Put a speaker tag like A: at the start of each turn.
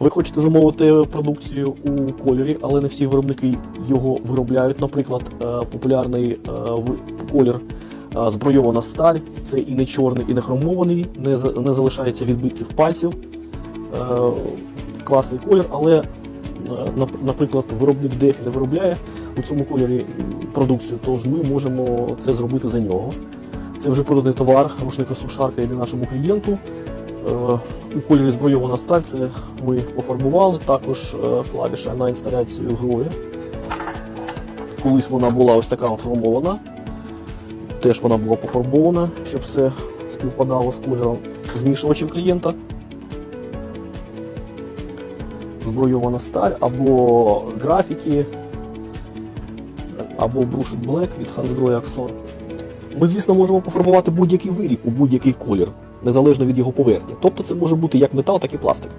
A: Ви хочете замовити продукцію у кольорі, але не всі виробники його виробляють. Наприклад, е, популярний е, колір е, збройована сталь. Це і не чорний, і не хромований, не, залишається відбитків пальців. Класний колір, але, наприклад, виробник Дефі не виробляє у цьому кольорі продукцію, тож ми можемо це зробити за нього. Це вже проданий товар, рушника сушарка йде нашому клієнту. Е, У кольорі збройована сталь, це ми пофарбували, також е, клавіша на інсталяцію героя. Колись вона була ось така от хромована. Теж вона була пофарбована, щоб все співпадало з кольором змішувачів клієнта. Збройована сталь або графіки, або Brushed Black від Hansgrohe Axor. Ми, звісно, можемо пофарбувати будь-який виріб у будь-який колір, незалежно від його поверхні. Тобто це може бути як метал, так і пластик.